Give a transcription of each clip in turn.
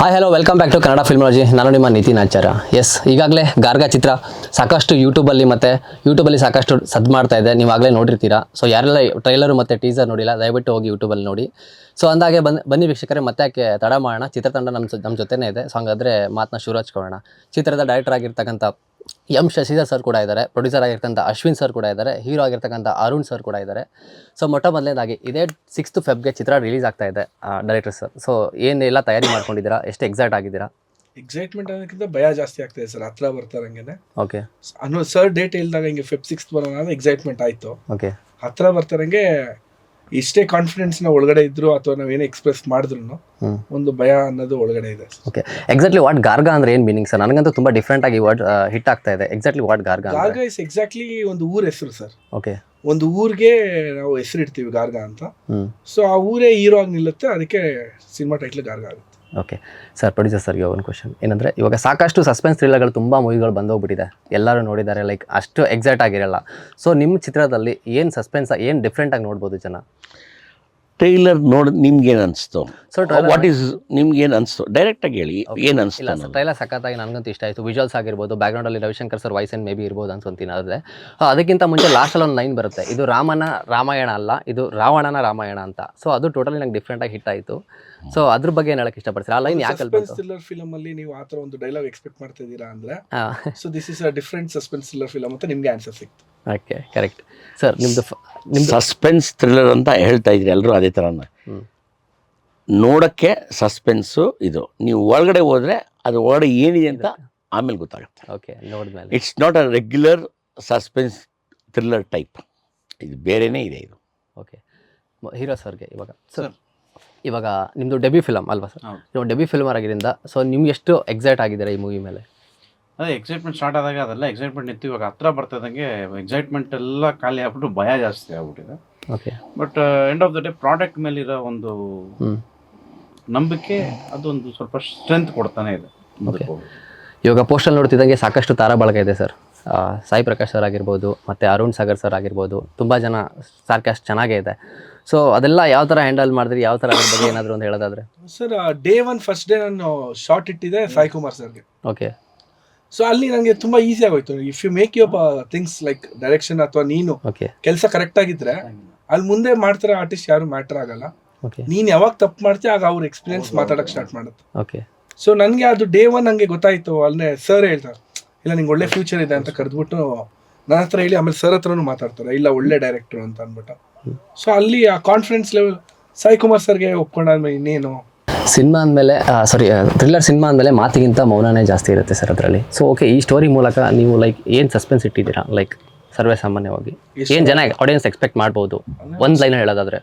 Hi hello welcome back to Kannada filmology ನಾನು ನಿಮ್ಮ ನಿತಿನ್ ಆಚಾರ್ಯ S ಈಗಾಗಲೇ ಗಾರ್ಗ ಚಿತ್ರ ಸಾಕಷ್ಟು ಯೂಟ್ಯೂಬಲ್ಲಿ ಮತ್ತು ಯೂಟ್ಯೂಬಲ್ಲಿ ಸಾಕಷ್ಟು ಸದ್ ಮಾಡ್ತಾ ಇದೆ. ಆಗಲೇ ನೋಡಿರ್ತೀರಾ. ಸೊ ಯಾರೆಲ್ಲ ಟ್ರೈಲರು ಮತ್ತು ಟೀಸರ್ ನೋಡಿಲ್ಲ, ದಯವಿಟ್ಟು ಹೋಗಿ ಯೂಟ್ಯೂಬಲ್ಲಿ ನೋಡಿ. ಸೊ ಅಂದಾಗೆ ಬಂದು ಬನ್ನಿ ವೀಕ್ಷಕರೇ, ಮತ್ತೆ ಯಾಕೆ ತಡ ಮಾಡೋಣ. ಚಿತ್ರತಂಡ ನಮ್ಮ ನಮ್ಮ ಜೊತೆನೇ ಇದೆ. ಸೊ ಹಂಗಾದರೆ ಮಾತನ್ನ ಶುರು ಹಚ್ಕೊಳ್ಳೋಣ. ಚಿತ್ರದ ಡೈರೆಕ್ಟರ್ ಆಗಿರ್ತಕ್ಕಂಥ ಎಂ ಶಶಿಧರ್ ಸರ್ ಕೂಡ ಇದ್ದಾರೆ ಪ್ರೊಡ್ಯೂಸರ್ ಆಗಿರ್ತಕ್ಕಂಥ ಅಶ್ವಿನ್ ಸರ್ ಕೂಡ ಇದ್ದಾರೆ ಹೀರೋ ಆಗಿರ್ತಕ್ಕಂಥ ಅರುಣ್ ಸರ್ ಕೂಡ ಇದ್ದಾರೆ. ಸೊ ಮೊಟ್ಟ ಮೊದಲನೇದಾಗಿ ಇದೇ ಸಿಕ್ಸ್ತ್ ಫೆಬ್ಗೆ ಚಿತ್ರ ರಿಲೀಸ್ ಆಗ್ತಾ ಇದೆ ಡೈರೆಕ್ಟರ್ ಸರ್ ಸೊ ಏನೆಲ್ಲ ತಯಾರಿ ಮಾಡ್ಕೊಂಡಿದ್ದೀರಾ ಎಷ್ಟು ಎಕ್ಸೈಟ್ ಆಗಿದ್ದೀರಾ? ಎಕ್ಸೈಟ್ಮೆಂಟ್ ಅನ್ನೋಕ್ಕಿಂತ ಭಯ ಜಾಸ್ತಿ ಆಗ್ತದೆ ಸರ್ ಹತ್ರ ಬರ್ತಾರಂಗೆ ಓಕೆ ಅನ್ನೋ ಸರ್ ಡೇಟ್ ಇಲ್ದಾಗ ಹಿಂಗೆ ಫೆಬ್ ಸಿಕ್ಸ್ ಬರೋಣ ಎಕ್ಸೈಟ್ಮೆಂಟ್ ಆಯಿತು. ಓಕೆ ಹತ್ರ ಬರ್ತಾರಂಗೆ ಇಷ್ಟೇ ಕಾನ್ಫಿಡೆನ್ಸ್ನ ಒಳಗಡೆ ಇದ್ರು ಅಥವಾ ನಾವೇನೇ ಎಕ್ಸ್ಪ್ರೆಸ್ ಮಾಡಿದ್ರು ಒಂದು ಭಯ ಅನ್ನೋದು ಒಳಗಡೆ ಇದೆ. ಓಕೆ ಎಕ್ಸಾಕ್ಟ್ಲಿ ವಾಟ್ ಗಾರ್ಗ ಅಂದ್ರೆ ಏನ್ ಮೀನಿಂಗ್ ಸರ್ ನನಗಂತೂ ತುಂಬಾ ಡಿಫ್ರೆಂಟ್ ಆಗಿ ವರ್ಡ್ ಹಿಟ್ ಆಗ್ತಾ ಇದೆ. Exactly what Garga Garga is exactly ಒಂದು ಊರ ಹೆಸರು ಸರ್ ಓಕೆ ಒಂದು ಊರಿಗೆ ನಾವು ಹೆಸರು ಇಡ್ತೀವಿ ಗಾರ್ಗ ಅಂತ ಸೊ ಆ ಊರೇ ಹೀರೋ ಆಗಿ ನಿಲ್ಲುತ್ತೆ ಅದಕ್ಕೆ ಸಿನಿಮಾ ಟೈಟ್ಲ್ ಗಾರ್ಗ ಆಗುತ್ತೆ. ಓಕೆ ಸರ್ ಪ್ರೊಡ್ಯೂಸರ್ ಸರ್ಗೆ ಒಂದು ಕ್ವಶನ್ ಏನಂದರೆ, ಇವಾಗ ಸಾಕಷ್ಟು ಸಸ್ಪೆನ್ಸ್ ಥ್ರಿಲ್ಲರ್ಗಳು ತುಂಬ ಮೂವಿಗಳು ಬಂದೋಗ್ಬಿಟ್ಟಿದೆ. ಎಲ್ಲರೂ ನೋಡಿದ್ದಾರೆ ಲೈಕ್ ಅಷ್ಟು ಎಕ್ಸಾಕ್ಟ್ ಆಗಿರಲ್ಲ. ಸೊ ನಿಮ್ಮ ಚಿತ್ರದಲ್ಲಿ ಏನು ಸಸ್ಪೆನ್ಸ್ ಏನು ಡಿಫ್ರೆಂಟಾಗಿ ನೋಡ್ಬೋದು ಜನ? ಟ್ರೈಲರ್ ನೋಡಿ ನಿಮ್ಗೇನು ಅನಿಸ್ತು? ಸೊ ವಾಟ್ ಈಸ್ ನಿಮ್ಗೇನು ಅನಿಸ್ತು? ಡೈರೆಕ್ಟಾಗಿ ಹೇಳಿ ಏನು ಇಲ್ಲ ಅನಿಸ್ತು ಸರ್ ಟ್ರೈಲರ್ ಸಖತ್ತಾಗಿ ನನಗಂತೂ ಇಷ್ಟ ಆಯಿತು. ವಿಜುವಲ್ಸ್ ಆಗಿರ್ಬೋದು ಬ್ಯಾಕ್ಗ್ರೌಂಡಲ್ಲಿ ರವಿಶಂಕರ್ ಸರ್ ವಾಯ್ಸ್ ಏನು ಮೇ ಬಿ ಇರ್ಬೋದು ಅನ್ಕೊಂತೀನಿ ಆದರೆ. ಅದಕ್ಕಿಂತ ಮುಂಚೆ ಲಾಸ್ಟಲ್ಲಿ ಒಂದು ಲೈನ್ ಬರುತ್ತೆ. ಇದು ರಾಮನ ರಾಮಾಯಣ ಅಲ್ಲ ಇದು ರಾವಣನ ರಾಮಾಯಣ ಅಂತ. ಸೊ ಅದು ಟೋಟಲಿ ನಂಗೆ ಡಿಫ್ರೆಂಟಾಗಿ ಹಿಟ್ ಆಯಿತು. ಸೊ ಅದ್ರ ಬಗ್ಗೆ ಹೇಳಕ್ ಹೇಳಕ್ಕೆ ಇಷ್ಟಪಡ್ತೀರಾ? ಆ ಲೈನ್ ಯಾಕೆ ಥ್ರಿಲ್ಲರ್ ಫಿಲಮ್ ಅಲ್ಲಿ ನೀವು ಆ ಥರ ಒಂದು ಡೈಲಾಗ್ ಎಕ್ಸ್ಪೆಕ್ಟ್ ಮಾಡ್ತಾ ಇದ್ದೀರಾ ಅಂದ್ರೆ so this is a different suspense thriller film ಅಂತ ನಿಮ್ಗೆ ಆನ್ಸರ್ ಸಿಕ್ತು. ಓಕೆ ಕರೆಕ್ಟ್ ಸರ್ ನಿಮ್ಮದು ನಿಮ್ಮದು ಸಸ್ಪೆನ್ಸ್ ಥ್ರಿಲ್ಲರ್ ಅಂತ ಹೇಳ್ತಾ ಇದ್ರಿ ಎಲ್ಲರೂ ಅದೇ ಥರ. ನೋಡೋಕ್ಕೆ ಸಸ್ಪೆನ್ಸು ಇದು. ನೀವು ಒಳಗಡೆ ಹೋದರೆ ಅದು ಒಳಗಡೆ ಏನಿದೆ ಅಂತ ಆಮೇಲೆ ಗೊತ್ತಾಗುತ್ತೆ. ಓಕೆ ನೋಡಿದ್ಮೇಲೆ. It's not a regular suspense thriller type ಇದು ಬೇರೆನೇ ಇದೆ ಇದು. ಓಕೆ ಹೀರೋ ಸರ್ಗೆ ಇವಾಗ. ಸರ್ ಇವಾಗ ನಿಮ್ಮದು ಡೆಬ್ಯೂ ಫಿಲಮ್ ಅಲ್ವಾ ಸರ್. ನೀವು ಡೆಬ್ಯೂ ಫಿಲ್ಮರ್ ಆಗಿದ್ದರಿಂದ ಸೊ ನಿಮ್ಗೆ ಎಷ್ಟು ಎಕ್ಸೈಟ್ ಆಗಿದ್ದೀರಾ ಈ ಮೂವಿ ಮೇಲೆ? ಅದೇ ಎಕ್ಸೈಟ್ಮೆಂಟ್ ಸ್ಟಾರ್ಟ್ ಆದಾಗ ಅದೆಲ್ಲ ಎಕ್ಸೈಟ್ಮೆಂಟ್ ಇತ್ತು. ಇವಾಗ ಹತ್ರ ಬರ್ತಿದ್ದಂಗೆ ಎಕ್ಸೈಟ್ಮೆಂಟ್ ಎಲ್ಲ ಖಾಲಿ ಆಗ್ಬಿಟ್ಟು ಭಯ ಜಾಸ್ತಿ ಆಗ್ಬಿಟ್ಟಿದೆ. Okay but end of the day product ಮೇಲಿರೋ ಒಂದು ಹ್ಞೂ ನಂಬಿಕೆ ಅದೊಂದು ಸ್ವಲ್ಪ ಸ್ಟ್ರೆಂತ್ ಕೊಡ್ತಾನೆ ಇದೆ. ಇವಾಗ ಪೋಸ್ಟಲ್ಲಿ ನೋಡ್ತಿದ್ದಂಗೆ ಸಾಕಷ್ಟು ತಾರಾ ಬಳಗ ಇದೆ ಸರ್. ಸಾಯಿ ಪ್ರಕಾಶ್ ಸರ್ ಆಗಿರ್ಬೋದು ಮತ್ತು ಅರುಣ್ ಸಾಗರ್ ಸರ್ ಆಗಿರ್ಬೋದು ತುಂಬ ಜನ ಸಾರ್ಕಾಸ್ಟ್ ಚೆನ್ನಾಗೇ ಇದೆ. ಸೊ ಅದೆಲ್ಲ ಯಾವ ಥರ ಹ್ಯಾಂಡಲ್ ಮಾಡಿದ್ರಿ? ಯಾವ ಥರ ಅದ್ರ ಬಗ್ಗೆ ಏನಾದರೂ ಒಂದು ಹೇಳೋದಾದ್ರೆ? Sir day one first day ನಾನು ಶಾರ್ಟ್ ಇಟ್ಟಿದೆ ಸಾಯಿ ಕುಮಾರ್ ಸರ್ಗೆ. ಓಕೆ ಸೊ ಅಲ್ಲಿ ನನಗೆ ತುಂಬಾ ಈಸಿ ಆಗೋಯ್ತು. If you make your things like direction ಅಥವಾ ನೀನು ಓಕೆ ಕೆಲಸ ಕರೆಕ್ಟ್ ಆಗಿದ್ರೆ ಅಲ್ಲಿ ಮುಂದೆ ಮಾಡ್ತಿರೋ ಆರ್ಟಿಸ್ಟ್ ಯಾರು ಮ್ಯಾಟರ್ ಆಗಲ್ಲ. ಓಕೆ ನೀನ್ ಯಾವಾಗ ತಪ್ಪು ಮಾಡ್ತೀಯ ಆಗ ಅವ್ರ ಎಕ್ಸ್ಪೀರಿಯನ್ಸ್ ಮಾತಾಡಕ್ ಸ್ಟಾರ್ಟ್ ಮಾಡುತ್ತೆ. ಓಕೆ ಸೊ ನನಗೆ ಅದು ಡೇ ಒನ್ ನಂಗೆ ಗೊತ್ತಾಯ್ತು. ಅಲ್ಲೇ ಸರ್ ಹೇಳ್ತಾರೆ ಇಲ್ಲ ನಿಂಗೆ ಒಳ್ಳೆ ಫ್ಯೂಚರ್ ಇದೆ ಅಂತ ಕರೆದ್ಬಿಟ್ಟು ನನ್ನ ಹತ್ರ ಹೇಳಿ ಆಮೇಲೆ ಸರ್ ಹತ್ರನೂ ಮಾತಾಡ್ತಾರೆ. ಇಲ್ಲ ಒಳ್ಳೆ ಡೈರೆಕ್ಟರ್ ಅಂತ ಅಂದ್ಬಿಟ್ಟು. ಸೊ ಅಲ್ಲಿ ಆ ಕಾನ್ಫಿಡೆನ್ಸ್ ಲೆವೆಲ್ ಸಾಯಿ ಕುಮಾರ್ ಸರ್ಗೆ ಒಪ್ಕೊಂಡಾದ್ಮೇಲೆ ಇನ್ನೇನು? ಸಿನಿಮಾ ಅಂದಮೇಲೆ ಸಾರಿ ಥ್ರಿಲ್ಲರ್ ಸಿನಿಮಾ ಅಂದಮೇಲೆ ಮಾತಿಗಿಂತ ಮೌನನೇ ಜಾಸ್ತಿ ಇರುತ್ತೆ ಸರ್ ಅದರಲ್ಲಿ. ಸೊ ಓಕೆ ಈ ಸ್ಟೋರಿ ಮೂಲಕ ನೀವು ಲೈಕ್ ಏನು ಸಸ್ಪೆನ್ಸ್ ಇಟ್ಟಿದ್ದೀರಾ? ಲೈಕ್ ಸರ್ವೇ ಸಾಮಾನ್ಯವಾಗಿ ಏನು ಜನ ಆಡಿಯನ್ಸ್ ಎಕ್ಸ್ಪೆಕ್ಟ್ ಮಾಡ್ಬೋದು? ಒಂದು ಲೈನ್ ಹೇಳೋದಾದ್ರೆ.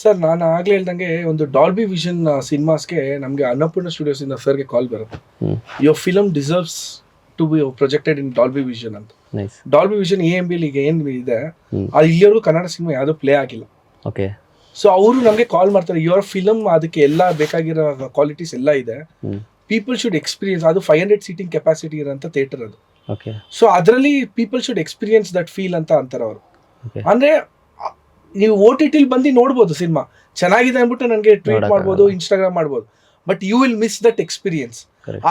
ಸರ್ ನಾನು ಆಗಲೇ ಹೇಳ್ದಂಗೆ ಒಂದು ಡಾಲ್ಬಿ ವಿಷನ್ ಸಿನಿಮಾಸ್ಗೆ ನಮಗೆ ಅನ್ನಪೂರ್ಣ ಸ್ಟುಡಿಯೋಸ್ ಇಂದ ಸರ್ಗೆ ಕಾಲ್ ಬರುತ್ತೆ. Your film deserves to be projected in Dolby Vision ಅಂತ. Nice Dolby Vision A M ಬಿಲಿ ಈಗ ಏನು ಇದೆ. ಅದು ಇಲ್ಲಿವರೆಗೂ ಕನ್ನಡ ಸಿನಿಮಾ ಯಾವುದು ಪ್ಲೇ ಆಗಿಲ್ಲ. ಓಕೆ ಸೊ ಅವರು ನಮಗೆ ಕಾಲ್ ಮಾಡ್ತಾರೆ ಯುವರ್ ಫಿಲಮ್ ಅದಕ್ಕೆ ಎಲ್ಲ ಬೇಕಾಗಿರೋ ಕ್ವಾಲಿಟೀಸ್ ಎಲ್ಲ ಇದೆ. ಪೀಪಲ್ ಶುಡ್ ಎಕ್ಸ್ಪೀರಿಯನ್ಸ್ ಅದು ಫೈವ್ ಹಂಡ್ರೆಡ್ ಸೀಟಿಂಗ್ ಕೆಪಾಸಿಟಿ ಇರೋಂಥ ಥಿಯೇಟರ್ ಅದು. ಓಕೆ ಸೊ ಅದರಲ್ಲಿ people should experience that feel ಅಂತ ಅಂತಾರೆ ಅವರು. ಅಂದರೆ ನೀವು ಓ ಟಿ ಟಿಲಿ ಬಂದು ನೋಡ್ಬೋದು ಸಿನಿಮಾ. ಚೆನ್ನಾಗಿದೆ ಅಂದ್ಬಿಟ್ಟು ನನಗೆ ಟ್ವೀಟ್. ಮಾಡ್ಬೋದು ಇನ್ಸ್ಟಾಗ್ರಾಮ್ ಮಾಡ್ಬೋದು. But you will miss that experience.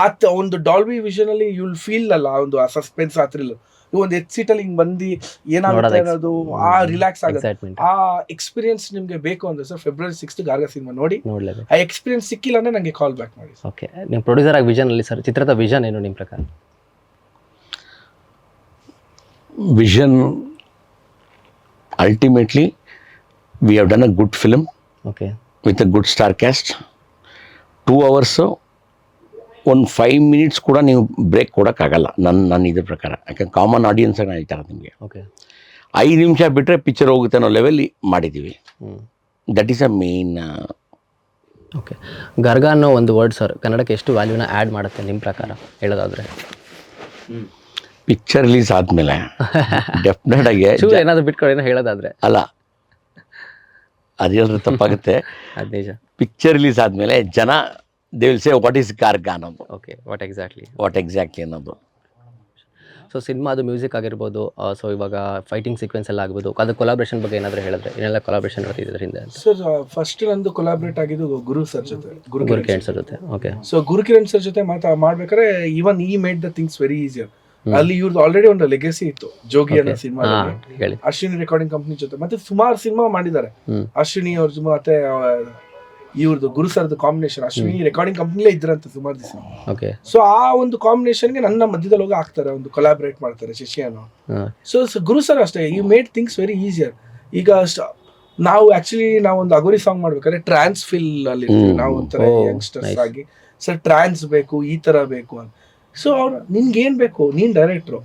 ಆ ಒಂದು ಡಾಲ್ಬಿ ವಿಷನಲ್ಲಿ ಯು ವಿಲ್ ಫೀಲ್ ಅಲ್ಲ ಒಂದು ಆ ಸಸ್ಪೆನ್ಸ್ ಆ ಥ್ರಿಲ್ ಒಂದು ಎಚ್ ಸೀಟಲ್ಲಿ ಹಿಂಗ್ ಬಂದು ಏನಾಗುತ್ತೆ ಅನ್ನೋದು ಆ ರಿಲ್ಯಾಕ್ಸ್ ಆಗುತ್ತೆ. ಎಕ್ಸೈಟ್ಮೆಂಟ್ ಆ ಎಕ್ಸ್ಪೀರಿಯನ್ಸ್ ನಿಮಗೆ ಬೇಕು ಅಂದ್ರೆ sir February sixth Garga cinema ನೋಡಿ. ಆ ಎಕ್ಸ್ಪೀರಿಯನ್ಸ್ ಸಿಕ್ಕಿಲ್ಲ ಅಂದ್ರೆ ನನಗೆ ಕಾಲ್ ಬ್ಯಾಕ್ ಮಾಡಿ ಓಕೆ ನಿಮ್ಮ ಪ್ರೊಡ್ಯೂಸರ್ ಆಗಿ ವಿಷನ್ ಅಲ್ಲಿ ಸರ್ ಚಿತ್ರದ ವಿಷನ್ ಏನು ನಿಮ್ಮ ಪ್ರಕಾರ? Vision ultimately we have done a good film okay with a good star cast two hours ಒಂದು ಫೈವ್ ಮಿನಿಟ್ಸ್ ಕೂಡ ನೀವು ಬ್ರೇಕ್ ಕೊಡೋಕ್ಕಾಗಲ್ಲ. ನನ್ನ ನನ್ನ ಇದ್ರ ಪ್ರಕಾರ. ಯಾಕಂದ್ರೆ ಕಾಮನ್ ಆಡಿಯನ್ಸ್ ನಾನು ಹೇಳ್ತಾರೆ ನಿಮಗೆ. ಓಕೆ ಐದು ನಿಮಿಷ ಬಿಟ್ಟರೆ ಪಿಕ್ಚರ್ ಹೋಗುತ್ತೆ ಅನ್ನೋ ಲೆವೆಲ್ಲಿ ಮಾಡಿದ್ದೀವಿ that is a main okay Garga ಅನ್ನೋ ಒಂದು ವರ್ಡ್ ಸರ್ ಕನ್ನಡಕ್ಕೆ ಎಷ್ಟು ವ್ಯಾಲ್ಯೂನ ಆ್ಯಡ್ ಮಾಡುತ್ತೆ ನಿಮ್ಮ ಪ್ರಕಾರ? ಹೇಳೋದಾದರೆ. ಪಿಕ್ಚರ್ ರಿಲೀಸ್ ಆದಮೇಲೆ ಡೆಫಿನೆಟ್ ಆಗಿ ಚೂರು ಏನಾದರೂ ಬಿಟ್ಕೊಳ್ಳಿ ಹೇಳೋದಾದರೆ ಹೇಳೋದಾದ್ರೆ. ಅಲ್ಲ ಅದು ಹೇಳಿದ್ರೆ ತಪ್ಪಾಗುತ್ತೆ. ಅದು ನಿಜ. ಪಿಕ್ಚರ್ ರಿಲೀಸ್ ಆದಮೇಲೆ ಜನ they will say what is Garga ಅನ್ನೋದು okay what exactly what exactly ಅನ್ನೋದು. ಸೊ ಸಿನಿಮಾದು ಮ್ಯೂಸಿಕ್ ಆಗಿರ್ಬೋದು ಸೊ ಇವಾಗ ಫೈಟಿಂಗ್ ಸೀಕ್ವೆನ್ಸ್ ಎಲ್ಲ ಆಗ್ಬೋದು ಅದು ಕೊಲಾಬ್ರೇಷನ್ ಬಗ್ಗೆ ಏನಾದರೂ ಹೇಳಿದ್ರೆ ಏನೆಲ್ಲ ಕೊಲಾಬ್ರೇಷನ್ ಅಂತ. ಸರ್ ಫಸ್ಟ್ ನಂದು ಕೊಲಾಬ್ರೇಟ್ ಆಗಿದ್ದು ಗುರು ಸರ್ ಜೊತೆ ಗುರು ಗುರು ಸರ್. ಜೊತೆ ಓಕೆ ಸೊ ಗುರುಕಿರಣ್ ಸರ್ ಜೊತೆ ಮಾತಾ ಮಾಡ್ಬೇಕಾದ್ರೆ even he made the things very easier ಅಲ್ಲಿ ಇವ್ರದ್ದು ಆಲ್ರೆಡಿ ಒಂದು ಲೆಗಸಿ ಇತ್ತು ಜೋಗಿ ಅನ್ನೋ ಸಿನಿಮಾ ಹೇಳಿ. ಅಶ್ವಿನಿ ರೆಕಾರ್ಡಿಂಗ್ ಕಂಪ್ನಿ ಜೊತೆ ಮತ್ತೆ ಸುಮಾರು ಸಿನಿಮಾ ಮಾಡಿದ್ದಾರೆ. ಅಶ್ವಿನಿ ಅವ್ರ ಮತ್ತೆ ಇವ್ರದ್ದು ಗುರು ಸರ್ದು ಕಾಂಬಿನೇಷನ್ ಅಶ್ವಿನಿ ರೆಕಾರ್ಡಿಂಗ್ ಕಂಪ್ನಿಲೇ ಇದ್ರಂತ ಸುಮಾರು ದಿವಸ. ಓಕೆ ಸೊ ಆ ಒಂದು ಕಾಂಬಿನೇಷನ್ಗೆ ನನ್ನ ಮಧ್ಯದಲ್ಲಿ ಹೋಗಿ ಹಾಕ್ತಾರೆ ಒಂದು ಕೊಲಾಬ್ರೇಟ್ ಮಾಡ್ತಾರೆ ಶಶಿ ಅನ್ನೋ ಸೊ ಗುರು ಸರ್ ಅಷ್ಟೇ you made things very easier ಈಗ ನಾವು ಆಕ್ಚುಲಿ ನಾವು ಒಂದು ಅಗೋರಿ ಸಾಂಗ್ ಮಾಡ್ಬೇಕಾದ್ರೆ ಟ್ರಾನ್ಸ್ ಫಿಲ್ ಅಲ್ಲಿ. ನಾವು ಒಂಥರ ಯಂಗ್ಸ್ಟರ್ಸ್ ಆಗಿ. ಸರ್ ಟ್ರಾನ್ಸ್ ಬೇಕು ಈ ತರ ಬೇಕು ಅಂತ. ಸೊ ಅವ್ರು ನಿನ್ಗೆ ಏನ್ ಬೇಕು? ನೀನ್ ಡೈರೆಕ್ಟ್ರು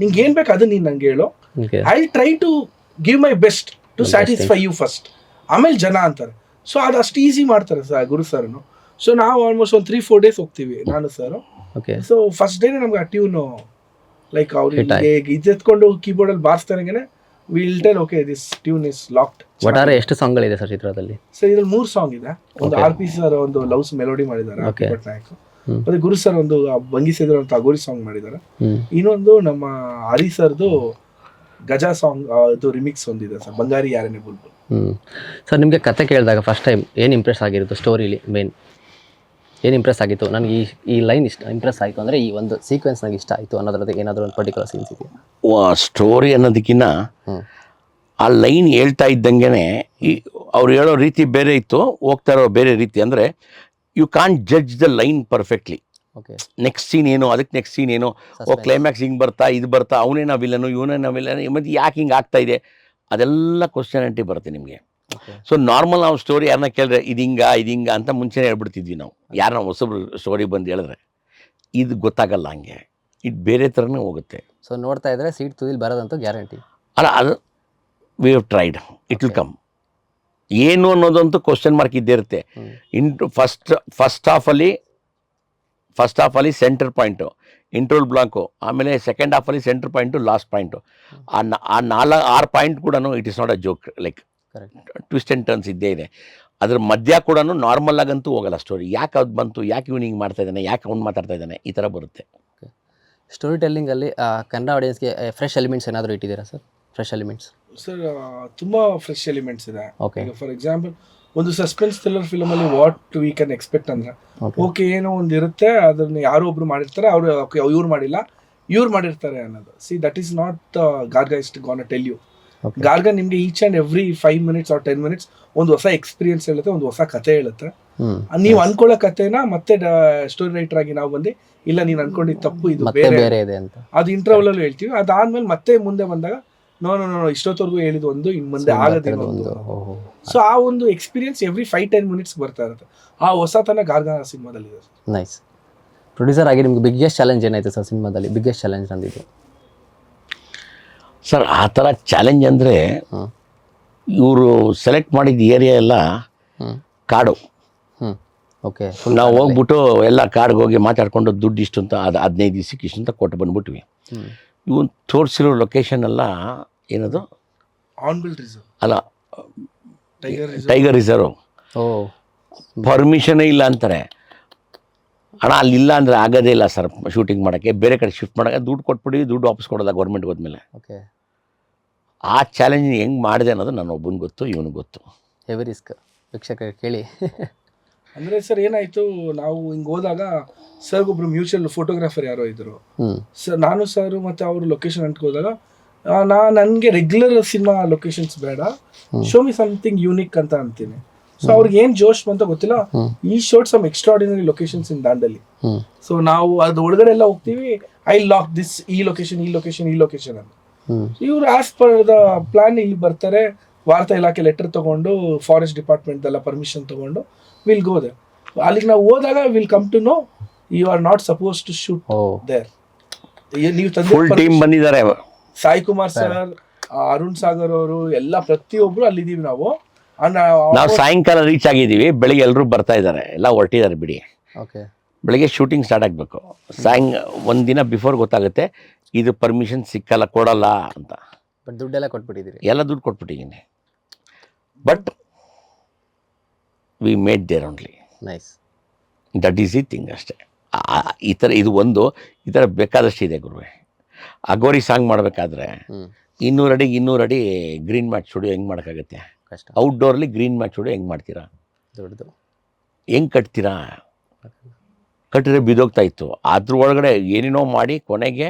ನಿಂಗೆ ಏನ್ ಬೇಕು ಅದು ನೀನ್ ನಂಗೆ ಹೇಳು. I try to give my best to satisfy you first ಆಮೇಲೆ ಜನ ಅಂತಾರೆ. ಸೊ ಅದು ಅಷ್ಟು ಈಸಿ ಮಾಡ್ತಾರೆ ಸರ್ ಗುರು ಸರ್ನು. ಸೊ ನಾವು ಆಲ್ಮೋಸ್ಟ್ ಒಂದು ತ್ರೀ ಫೋರ್ ಡೇಸ್ ಹೋಗ್ತೀವಿ ನಾನು ಸರ್ ಓಕೆ ಸೊ ಫಸ್ಟ್ ಡೇನೆ ನಮ್ಗೆ ಆ ಟ್ಯೂನು ಲೈಕ್ ಅವ್ರು ಅವ್ರಿಗೆ ಇದೆತ್ಕೊಂಡು ಕೀಬೋರ್ಡ್ ಅಲ್ಲಿ ಬಾರಿಸ್ತಾನೆ will tell okay this tune is locked ಒಟ್ಟಾರೆ ಎಷ್ಟು ಸಾಂಗ್ಗಳಿದೆ ಸರ್ ಚಿತ್ರದಲ್ಲಿ? ಸರ್ ಇದ್ರಲ್ಲಿ ಮೂರು ಸಾಂಗ್ ಇದೆ. ಒಂದು. ಆರ್ ಪಿ ಸರ್ ಒಂದು ಲವ್ಸ್ ಮೆಲೋಡಿ ಮಾಡಿದ್ದಾರೆ. ಪಟ್ನಾಯಕ್. ಮತ್ತೆ ಗುರು ಸರ್ ಒಂದು ಆ ಭಂಗಿ ಅಂತ ಅಗೋರಿ ಸಾಂಗ್ ಮಾಡಿದ್ದಾರೆ. ಇನ್ನೊಂದು ನಮ್ಮ ಹರಿ ಸರ್ದು ಗಜಾ ಸಾಂಗ್ ಇದು ರಿಮಿಕ್ಸ್ ಹೊಂದಿದೆ ಸರ್ ಬಂಗಾರಿ ಯಾರನೇ ಬುಲ್ಬುಲ್ ಹ್ಞೂ ಸರ್ ನಿಮಗೆ ಕತೆ ಕೇಳಿದಾಗ ಫಸ್ಟ್ ಟೈಮ್ ಏನು ಇಂಪ್ರೆಸ್ ಆಗಿರುತ್ತೆ ಸ್ಟೋರಿಲಿ ಮೇನ್ ಏನು ಇಂಪ್ರೆಸ್ ಆಗಿತ್ತು? ನನಗೆ ಈ ಈ ಲೈನ್ ಇಷ್ಟ ಇಂಪ್ರೆಸ್ ಆಯಿತು ಅಂದರೆ ಈ ಒಂದು ಸೀಕ್ವೆನ್ಸ್ ನನಗೆ ಇಷ್ಟ ಆಯಿತು ಅನ್ನೋದ್ರದ್ದು ಏನಾದರೂ ಒಂದು ಪರ್ಟಿಕ್ಯುಲರ್ ಸೀನ್ಸ್ ಇದೆಯಾ? ಸ್ಟೋರಿ ಅನ್ನೋದಕ್ಕಿಂತ ಆ ಲೈನ್ ಹೇಳ್ತಾ ಇದ್ದಂಗೆ ಈ ಅವ್ರು ಹೇಳೋ ರೀತಿ ಬೇರೆ ಇತ್ತು ಹೋಗ್ತಾ ಇರೋ ಬೇರೆ ರೀತಿ. ಅಂದರೆ you can't judge the line perfectly next scene ಏನು ಅದಕ್ಕೆ ನೆಕ್ಸ್ಟ್ ಸೀನ್ ಏನು ಓ ಕ್ಲೈಮ್ಯಾಕ್ಸ್ ಹಿಂಗೆ ಬರ್ತಾ ಇದು ಬರ್ತಾ ಅವನೇನ ವಿಲನು ಇವನೇನ ವಿಲನ್ ಮತ್ತೆ ಯಾಕೆ ಹಿಂಗೆ ಆಗ್ತಾ ಇದೆ? ಅದೆಲ್ಲ ಕ್ವಶನಾಲಿಟಿ ಬರುತ್ತೆ ನಿಮಗೆ. ಓಕೆ ಸೊ ನಾರ್ಮಲ್ ನಾವು ಸ್ಟೋರಿ ಯಾರನ್ನ ಕೇಳಿದ್ರೆ ಇದು ಹಿಂಗ ಇದು ಹಿಂಗ ಅಂತ ಮುಂಚೆನೇ ಹೇಳ್ಬಿಡ್ತಿದ್ವಿ ನಾವು. ಯಾರನ್ನ ಹೊಸಬ್ರು ಸ್ಟೋರಿ ಬಂದು ಹೇಳಿದ್ರೆ ಇದು ಗೊತ್ತಾಗಲ್ಲ ಹಂಗೆ. ಇದು ಬೇರೆ ಥರನೇ ಹೋಗುತ್ತೆ. ಸೊ ನೋಡ್ತಾ ಇದ್ರೆ ಸೀಟ್ ತುದಿಲ್ ಬರೋದಂತೂ ಗ್ಯಾರಂಟಿ ಅಲ್ಲ ಅದು we have tried it will come ಏನು ಅನ್ನೋದಂತೂ ಕ್ವಶನ್ ಮಾರ್ಕ್ ಇದ್ದೇ ಇರುತ್ತೆ. ಇನ್ ಇಂಟು ಫಸ್ಟ್ ಫಸ್ಟ್ ಹಾಫಲ್ಲಿ ಫಸ್ಟ್ ಹಾಫಲ್ಲಿ ಸೆಂಟರ್ ಪಾಯಿಂಟು ಇಂಟ್ರೋಲ್ ಬ್ಲಾಕು ಆಮೇಲೆ ಸೆಕೆಂಡ್ ಹಾಫಲ್ಲಿ ಸೆಂಟರ್ ಪಾಯಿಂಟು ಲಾಸ್ಟ್ ಪಾಯಿಂಟು ಆ ಆ ನಾಲ್ಕು ಆರು ಪಾಯಿಂಟ್ ಕೂಡ it is not a joke like correct twist and turns ಇದ್ದೇ ಇದೆ. ಅದ್ರ ಮಧ್ಯ ಕೂಡ ನಾರ್ಮಲ್ ಆಗಂತೂ ಹೋಗಲ್ಲ ಸ್ಟೋರಿ ಯಾಕೆ ಅದು ಬಂತು ಯಾಕೆ ಇವನು ಹಿಂಗೆ ಮಾಡ್ತಾ ಇದ್ದಾನೆ ಯಾಕೆ ಅವ್ನು ಮಾತಾಡ್ತಾ ಇದ್ದಾನೆ ಈ ಥರ ಬರುತ್ತೆ. ಸ್ಟೋರಿ ಟೆಲ್ಲಿಂಗಲ್ಲಿ ಕನ್ನಡ ಆಡಿಯನ್ಸ್ಗೆ ಫ್ರೆಶ್ ಎಲಿಮೆಂಟ್ಸ್ ಏನಾದರೂ ಇಟ್ಟಿದ್ದೀರಾ ಸರ್ ಫ್ರೆಶ್ ಎಲಿಮೆಂಟ್ಸ್ ಸರ್ ತುಂಬ ಫ್ರೆಶ್ ಎಲಿಮೆಂಟ್ಸ್ ಇದೆ. ಓಕೆ ಫಾರ್ ಎಕ್ಸಾಂಪಲ್ ಒಂದು ಸಸ್ಪೆನ್ಸ್ ಥ್ರಿಲ್ಲರ್ ಫಿಲಮ್ ಅಲ್ಲಿ ವಾಟ್ ವಿ ಕ್ಯಾನ್ ಎಕ್ಸ್ಪೆಕ್ಟ್ ಅಂದ್ರೆ. ಓಕೆ ಏನೋ ಒಂದು ಇರುತ್ತೆ ಅದನ್ನ ಯಾರೋ ಒಬ್ರು ಮಾಡಿರ್ತಾರೆ ಅವರು ಇವ್ರು ಮಾಡಿಲ್ಲ ಇವ್ರು ಮಾಡಿರ್ತಾರೆ ಅನ್ನೋದು. See that is not Garga is gonna tell you Garga ನಿಮ್ಗೆ each and every five minutes or ten minutes ಒಂದು ಹೊಸ ಎಕ್ಸ್ಪೀರಿಯನ್ಸ್ ಹೇಳುತ್ತೆ ಒಂದು ಹೊಸ ಕತೆ ಹೇಳುತ್ತೆ. ನೀವು ಅನ್ಕೊಳ್ಳೋ ಕಥೆನ ಮತ್ತೆ ಸ್ಟೋರಿ ರೈಟರ್ ಆಗಿ ನಾವು ಬಂದು ಇಲ್ಲ ನೀನು ಅನ್ಕೊಂಡಿದ್ದು ತಪ್ಪು ಇದು ಬೇರೆ. ಬೇರೆ ಇದೆ ಅಂತ. ಅದು ಇಂಟರ್ವಲ್ ಅಲ್ಲಿ ಹೇಳ್ತೀವಿ. ಅದಾದ್ಮೇಲೆ ಮತ್ತೆ ಮುಂದೆ ಬಂದಾಗ ನೋ ನೋ ನೋ ಇಷ್ಟೊತ್ತವರೆಗೂ ಹೇಳಿದ ಒಂದು ಇನ್ ಮುಂದೆ ಆಗದ ಒಂದು. ಸೊ ಆ ಒಂದು experience every five ten minutes ಬರ್ತಾ ಇರುತ್ತೆ. ಆ ಹೊಸತನ ಗಾರ್ಗ ಸಿನಿಮಾದಲ್ಲಿ ಇದೆ ನೈಸ್ ಪ್ರೊಡ್ಯೂಸರ್ ಆಗಿ ನಿಮ್ಗೆ ಬಿಗ್ಗೆಸ್ಟ್ ಚಾಲೆಂಜ್ ಏನಾಯ್ತು ಸರ್ ಸಿನಿಮಾದಲ್ಲಿ? ಬಿಗ್ಗೆಸ್ಟ್ ಚಾಲೆಂಜ್ ಅಂದಿದ್ದು ಸರ್ ಆ ಥರ ಚಾಲೆಂಜ್ ಅಂದರೆ ಇವರು ಸೆಲೆಕ್ಟ್ ಮಾಡಿದ ಏರಿಯಾ ಎಲ್ಲ ಕಾಡು. ಹ್ಞೂ ಓಕೆ ನಾವು ಹೋಗ್ಬಿಟ್ಟು ಎಲ್ಲ ಕಾಡ್ಗೆ ಹೋಗಿ ಮಾತಾಡ್ಕೊಂಡು ದುಡ್ಡು ಇಷ್ಟು ಅಂತ ಅದು ಹದಿನೈದು ದಿವಸಕ್ಕೆ ಇಷ್ಟು ಅಂತ ಕೊಟ್ಟು ಬಂದ್ಬಿಟ್ವಿ. ಇವನು ತೋರಿಸಿರೋ ಲೊಕೇಶನ್ ಎಲ್ಲ ಏನದು? ಆನ್ಬಿಲ್ ರಿಸರ್ವ್ ಅಲ್ಲ ಟೈಗರ್ ರಿಸರ್ವ್ ಟೈಗರ್ ರಿಸರ್ವ್ ಓ. ಪರ್ಮಿಷನೇ ಇಲ್ಲ ಅಂತಾರೆ. ಹಣ ಅಲ್ಲಿಲ್ಲ ಅಂದರೆ ಆಗೋದೇ ಇಲ್ಲ ಸರ್ ಶೂಟಿಂಗ್ ಮಾಡೋಕ್ಕೆ. ಬೇರೆ ಕಡೆ ಶಿಫ್ಟ್ ಮಾಡೋಕ್ಕೆ ದುಡ್ಡು ಕೊಟ್ಬಿಡಿ ದುಡ್ಡು ವಾಪಸ್ ಕೊಡೋಲ್ಲ ಗೌರ್ಮೆಂಟ್ ಹೋದ್ಮೇಲೆ. ಓಕೆ. ಆ ಚಾಲೆಂಜ್ ಹೆಂಗೆ ಮಾಡಿದೆ ಅನ್ನೋದು ನಾನು ಒಬ್ಬನಿಗೆ ಗೊತ್ತು ಇವನಿಗೆ ಗೊತ್ತು. ಹೆವಿ ರಿಸ್ಕ್ ವೀಕ್ಷಕರಿಗೆ ಕೇಳಿ. ಅಂದ್ರೆ ಸರ್ ಏನಾಯ್ತು ನಾವು ಹಿಂಗೆ ಹೋದಾಗ ಸರ್ ಒಬ್ರು ಮ್ಯೂಚುವಲ್ ಫೋಟೋಗ್ರಾಫರ್ ಯಾರೋ ಇದ್ರು. ಹ್ಞೂ ಸರ್ ನಾನು ಸರ್ ಮತ್ತೆ ಅವರು ಲೊಕೇಶನ್ ಆ, ನಾ ನನಗೆ ರೆಗ್ಯುಲರ್ ಸಿನಿಮಾ ಲೊಕೇಶನ್ಸ್ ಬೇಡ. ಶೋ ಮಿ ಸಮಥಿಂಗ್ ಯೂನಿಕ್ ಅಂತ ಅಂತೀನಿ. ಸೊ ಅವ್ರಿಗೆ ಏನ್ ಜೋಶ್ ಅಂತ ಗೊತ್ತಿಲ್ಲ. ಈ showed some extraordinary locations in Dandeli so ನಾವು ಅದ್ ಒಳಗಡೆ ಎಲ್ಲ ಹೋಗ್ತೀವಿ. ಐ ಲಾಕ್ ದಿಸ್ ಈ ಲೊಕೇಶನ್ ಈ ಲೊಕೇಶನ್ ಈ ಲೊಕೇಶನ್ ಅಂತ. ಇವ್ರು ಆಸ್ ಪರ್ ದ ಪ್ಲಾನ್ ಇಲ್ಲಿ ಬರ್ತಾರೆ. ವಾರ್ತಾ ಇಲಾಖೆ ಲೆಟರ್ ತಗೊಂಡು ಫಾರೆಸ್ಟ್ ಡಿಪಾರ್ಟ್ಮೆಂಟ್ ಎಲ್ಲ ಪರ್ಮಿಷನ್ ತಗೊಂಡು ವಿಲ್ ಗೋ ದೇರ್ ಅಲ್ಲಿಗೆ ನಾವು ಹೋದಾಗ will come to know you are not suppose to shoot there ನೀವು ತಂದು ಟೀಮ್ ತಂದೆ ಬಂದಿದ್ದಾರೆ. ಸಾಯಿ ಕುಮಾರ್ ಸರ್. ಅರುಣ್ ಸಾಗರ್ ಅವರು ಎಲ್ಲ ಪ್ರತಿಯೊಬ್ರು ಅಲ್ಲಿದ್ದೀವಿ ನಾವು. ನಾವು ಸಾಯಂಕಾಲ ರೀಚ್ ಆಗಿದ್ದೀವಿ. ಬೆಳಿಗ್ಗೆ ಎಲ್ಲರೂ ಬರ್ತಾ ಇದ್ದಾರೆ. ಎಲ್ಲ ಹೊರಟಿದ್ದಾರೆ ಬಿಡಿ. ಓಕೆ. ಬೆಳಿಗ್ಗೆ ಶೂಟಿಂಗ್ ಸ್ಟಾರ್ಟ್ ಆಗಬೇಕು. ಸಾಯಂ ಒಂದು ದಿನ ಬಿಫೋರ್ ಗೊತ್ತಾಗುತ್ತೆ ಇದು ಪರ್ಮಿಷನ್ ಸಿಕ್ಕಲ್ಲ ಕೊಡಲ್ಲ ಅಂತ. ಬಟ್ ದುಡ್ಡೆಲ್ಲ ಕೊಟ್ಬಿಟ್ಟಿದ್ದೀರಿ. ಎಲ್ಲ ದುಡ್ಡು ಕೊಟ್ಬಿಟ್ಟಿದ್ದೀನಿ. But we made there only nice that is ಈ ಥಿಂಗ್ ಅಷ್ಟೇ. ಈ ಥರ ಇದು ಒಂದು ಈ ಥರ ಬೇಕಾದಷ್ಟು ಇದೆ ಗುರುವೆ. ಅಗೋರಿ ಸಾಂಗ್ ಮಾಡಬೇಕಾದ್ರೆ ಇನ್ನೂರು ಅಡಿಗೆ ಇನ್ನೂರು ಅಡಿ ಗ್ರೀನ್ ಮ್ಯಾಟ್ ಸ್ಟುಡಿಯೋ ಹೆಂಗೆ ಮಾಡೋಕ್ಕಾಗತ್ತೆ ಕಷ್ಟ. ಔಟ್ಡೋರ್ಲಿ ಗ್ರೀನ್ ಮ್ಯಾಟ್ ಸ್ಟುಡಿಯೋ ಹೆಂಗೆ ಮಾಡ್ತೀರಾ? ದೊಡ್ಡದು. ಹೆಂಗೆ ಕಟ್ತೀರಾ? ಕಟ್ಟಿದ್ರೆ ಬಿದ್ದೋಗ್ತಾ ಇತ್ತು. ಅದ್ರ ಒಳಗಡೆ ಏನೇನೋ ಮಾಡಿ ಕೊನೆಗೆ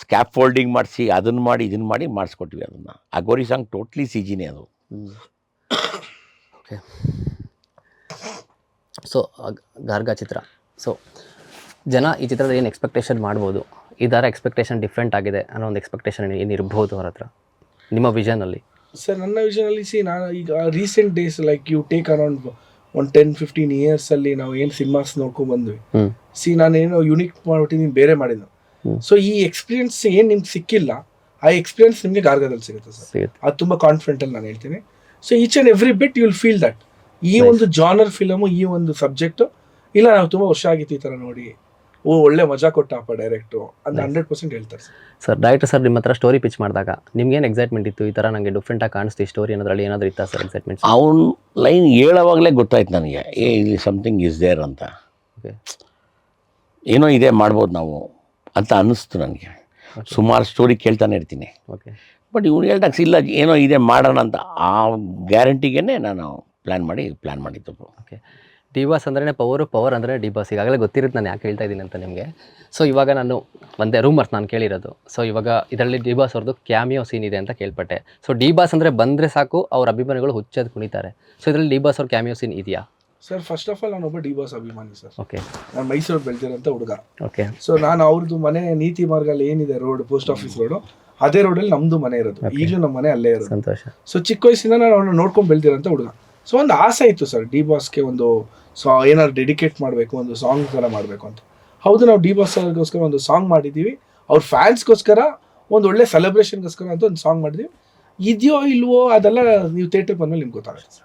ಸ್ಕ್ಯಾಪ್ ಫೋಲ್ಡಿಂಗ್ ಮಾಡಿಸಿ ಅದನ್ನು ಮಾಡಿ ಇದನ್ನು ಮಾಡಿ ಮಾಡಿಸ್ಕೊಟ್ವಿ ಅದನ್ನು. ಅಗೋರಿ ಸಾಂಗ್ ಟೋಟ್ಲಿ ಸಿ ಜಿನೇ ಅದು ಓಕೆ ಸೊ ಗಾರ್ಗ ಚಿತ್ರ. ಸೊ ಜನ ಈ ಚಿತ್ರದ ಏನು ಎಕ್ಸ್ಪೆಕ್ಟೇಷನ್ ಮಾಡ್ಬೋದು? ಈ ಥರ ಎಕ್ಸ್ಪೆಕ್ಟೇಷನ್ ಡಿಫ್ರೆಂಟ್ ಆಗಿದೆ ಅನ್ನೋ ಒಂದು ಎಕ್ಸ್ಪೆಕ್ಟೇಷನ್ ಏನಿರ್ಬೋದು ಅವ್ರ ಹತ್ರ? ನಿಮ್ಮ ವಿಷನಲ್ಲಿ ಸರ್ ನನ್ನ ವಿಷನಲ್ಲಿ ಸಿ ನಾನು ಈಗ recent days like you take around one ten fifteen ಇಯರ್ಸಲ್ಲಿ ನಾವು ಏನು ಸಿನಿಮಾಸ್ ನೋಡ್ಕೊಂಡು ಬಂದ್ವಿ. ಸಿ ನಾನೇನು ಯುನಿಕ್ ಮಾಡ್ಬಿಟ್ಟಿದ್ದೀನಿ ಬೇರೆ ಮಾಡಿದ್ದು. ಸೊ ಈ ಎಕ್ಸ್ಪೀರಿಯನ್ಸ್ ಏನು ನಿಮ್ಗೆ ಸಿಕ್ಕಿಲ್ಲ ಆ ಎಕ್ಸ್ಪೀರಿಯನ್ಸ್ ನಿಮಗೆ ಗಾರ್ಗದಲ್ಲಿ ಸಿಗುತ್ತೆ ಸರ್ ಅದು ತುಂಬ ಕಾನ್ಫಿಡೆಂಟಲ್ಲಿ ನಾನು ಹೇಳ್ತೀನಿ. So each and every bit you will feel that ಈ ಒಂದು ಜಾನರ್ ಫಿಲಮು ಈ ಒಂದು ಸಬ್ಜೆಕ್ಟು ಇಲ್ಲ ನಾವು ತುಂಬ ವರ್ಷ ಆಗಿತ್ತು ಈ ಥರ ನೋಡಿ. ಓ ಒಳ್ಳೆ ಮಜಾ ಕೊಟ್ಟಪ್ಪ ಡೈರೆಕ್ಟು ಅಂದ್ರೆ ಹಂಡ್ರೆಡ್ ಪರ್ಸೆಂಟ್ ಹೇಳ್ತಾರೆ ಸರ್. ಸರ್ ಡೈರೆಕ್ಟರ್ ಸರ್ ನಿಮ್ಮ ಹತ್ರ ಸ್ಟೋರಿ ಪಿಚ್ ಮಾಡಿದಾಗ ನಿಮ್ಗೇನು ಎಕ್ಸೈಟ್ಮೆಂಟ್ ಇತ್ತು? ಈ ಥರ ನನಗೆ ಡಿಫ್ರೆಂಟಾಗಿ ಕಾಣಿಸ್ತು ಈ ಸ್ಟೋರಿ ಅನ್ನೋದ್ರಲ್ಲಿ ಏನಾದರೂ ಇತ್ತಾ ಸರ್ ಎಕ್ಸೈಟ್ಮೆಂಟ್ ಅವನು ಲೈನ್ ಹೇಳೋವಾಗಲೇ ಗೊತ್ತಾಯ್ತು ನನಗೆ. ಏ ಇಲ್ಲಿ ಸಮಥಿಂಗ್ ಇಸ್ ದೇರ್ ಅಂತ. ಓಕೆ ಏನೋ ಇದೆ ಮಾಡ್ಬೋದು ನಾವು ಅಂತ ಅನ್ನಿಸ್ತು ನನಗೆ ಸುಮಾರು ಸ್ಟೋರಿ ಕೇಳ್ತಾನೆ ಇರ್ತೀನಿ. ಓಕೆ ಬಟ್ ಇವ್ನು ಹೇಳ್ದಾಗ ಇಲ್ಲ ಏನೋ ಇದೆ ಮಾಡೋಣ ಅಂತ. ಆ ಗ್ಯಾರಂಟಿಗೆ ನಾನು ಪ್ಲ್ಯಾನ್ ಮಾಡಿ ಪ್ಲ್ಯಾನ್ ಮಾಡಿದ್ದು. ಓಕೆ ಡಿ ಬಾಸ್ ಅಂದ್ರೆ ಪವರು ಪವರ್ ಅಂದರೆ ಡಿ ಬಾಸ್. ಈಗಾಗಲೇ ಗೊತ್ತಿರುತ್ತೆ ನಾನು ಯಾಕೆ ಹೇಳ್ತಾ ಇದ್ದೀನಿ ಅಂತ ನಿಮಗೆ. ಸೊ ಇವಾಗ ನಾನು ಒಂದೇ ರೂಮರ್ಸ್ ನಾನು ಕೇಳಿರೋದು. ಸೊ ಇವಾಗ ಇದರಲ್ಲಿ ಡಿ ಬಾಸ್ ಅವ್ರದ್ದು ಕ್ಯಾಮಿಯೋ ಸೀನ್ ಇದೆ ಅಂತ ಕೇಳ್ಪಟ್ಟೆ. ಸೊ ಡಿ ಬಾಸ್ ಅಂದರೆ ಬಂದರೆ ಸಾಕು ಅವ್ರ ಅಭಿಮಾನಿಗಳು ಹುಚ್ಚದ್ ಕುಣಿತಾರೆ. ಸೊ ಇದರಲ್ಲಿ ಡಿ ಬಾಸ್ ಅವ್ರ ಕ್ಯಾಮಿಯೋ ಸೀನ್ ಇದೆಯಾ? ಸರ್ ಫಸ್ಟ್ ಆಫ್ ಆಲ್ ನಾನೊಬ್ಬ ಡಿ ಬಾಸ್ ಅಭಿಮಾನಿ ಸರ್ ಓಕೆ ನಾನು ಮೈಸೂರು ಬೆಳೆದಿರೋಂಥ ಹುಡುಗ. ಓಕೆ ಸೊ ನಾನು ಅವ್ರದ್ದು ಮನೆ ನೀತಿ ಮಾರ್ಗಲ್ಲಿ ಏನಿದೆ ರೋಡ್ ಪೋಸ್ಟ್ ಆಫೀಸ್ ರೋಡು ಅದೇ ರೋಡಲ್ಲಿ ನಮ್ಮದು ಮನೆ ಇರೋದು. ಈಗಲೂ ನಮ್ಮ ಮನೆ ಅಲ್ಲೇ ಇರೋದು. ಸಂತೋಷ. ಸೊ ಚಿಕ್ಕ ವಯಸ್ಸಿಂದ ನಾನು ಅವ್ರನ್ನ ನೋಡ್ಕೊಂಡು ಬೆಳೆದಿರೋಂಥ ಹುಡುಗ. ಸೊ ಒಂದು ಆಸೆ ಇತ್ತು ಸರ್ ಡಿ ಬಾಸ್ಗೆ ಒಂದು ಸಾ ಏನಾದ್ರು ಡೆಡಿಕೇಟ್ ಮಾಡಬೇಕು ಒಂದು ಸಾಂಗ್ ಥರ ಮಾಡಬೇಕು ಅಂತ. ಹೌದು ನಾವು ಡಿ ಬಾಸ್ ಸರ್ಗೋಸ್ಕರ ಒಂದು ಸಾಂಗ್ ಮಾಡಿದ್ದೀವಿ. ಅವ್ರ ಫ್ಯಾನ್ಸ್ಗೋಸ್ಕರ ಒಂದು ಒಳ್ಳೆ ಸೆಲೆಬ್ರೇಷನ್ಗೋಸ್ಕರ ಅಂತ ಒಂದು ಸಾಂಗ್ ಮಾಡಿದ್ವಿ ಇದೆಯೋ ಇಲ್ವೋ ಅದೆಲ್ಲ ನೀವು ಥಿಯೇಟರ್ ಬಂದ್ಮೇಲೆ ನಿಮ್ಗೆ ಗೊತ್ತಾಗುತ್ತೆ ಸರ್.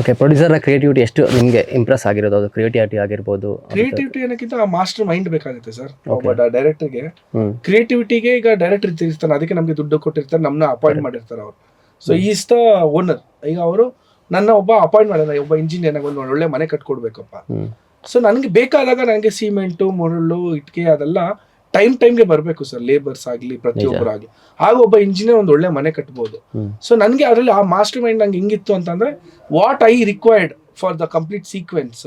ಓಕೆ ಪ್ರೊಡ್ಯೂಸರ್ನ ಕ್ರಿಯೇಟಿವಿಟಿ ಎಷ್ಟು ನಿಮಗೆ ಇಂಪ್ರೆಸ್ ಆಗಿರೋದು? ಅದು ಕ್ರಿಯೇಟಿವಿಟಿ ಆಗಿರ್ಬೋದು ಕ್ರಿಯೇಟಿವಿಟಿ ಅನ್ನೋಕ್ಕಿಂತ ಆ ಮಾಸ್ಟರ್ ಮೈಂಡ್ ಬೇಕಾಗುತ್ತೆ ಸರ್. ಒಬ್ಬ ಡೈರೆಕ್ಟರ್ಗೆ ಕ್ರಿಯೇಟಿವಿಟಿಗೆ ಈಗ ಡೈರೆಕ್ಟರ್ ತಿಳಿಸ್ತಾನೆ ಅದಕ್ಕೆ ನಮಗೆ ದುಡ್ಡು ಕೊಟ್ಟಿರ್ತಾರೆ ನಮ್ಮನ್ನ ಅಪಾಯಿಂಟ್ ಮಾಡಿರ್ತಾರೆ ಅವರು. ಸೊ ಈಸ್ ದ ಓನರ್ ಈಗ ಅವರು ನನ್ನ ಒಬ್ಬ ಅಪಾಯಿಂಟ್ ಮಾಡಿದ ಒಬ್ಬ ಇಂಜಿನಿಯರ್ ಒಂದು ಒಳ್ಳೆ ಮನೆ ಕಟ್ಕೊಡ್ಬೇಕಪ್ಪ. ಸೊ ನನಗೆ ಬೇಕಾದಾಗ ನನಗೆ ಸಿಮೆಂಟು ಮುರುಳು ಇಟ್ಕೆ ಅದೆಲ್ಲ ಟೈಮ್ ಟೈಮ್ಗೆ ಬರಬೇಕು ಸರ್ ಲೇಬರ್ಸ್ ಆಗಲಿ ಪ್ರತಿಯೊಬ್ಬರು ಆಗಲಿ. ಆಗ ಒಬ್ಬ ಇಂಜಿನಿಯರ್ ಒಂದು ಒಳ್ಳೆ ಮನೆ ಕಟ್ಬೋದು. ಸೊ ನನಗೆ ಅದರಲ್ಲಿ ಆ ಮಾಸ್ಟರ್ ಮೈಂಡ್ ನಂಗೆ ಹೆಂಗಿತ್ತು ಅಂತಂದ್ರೆ what I required for the complete sequence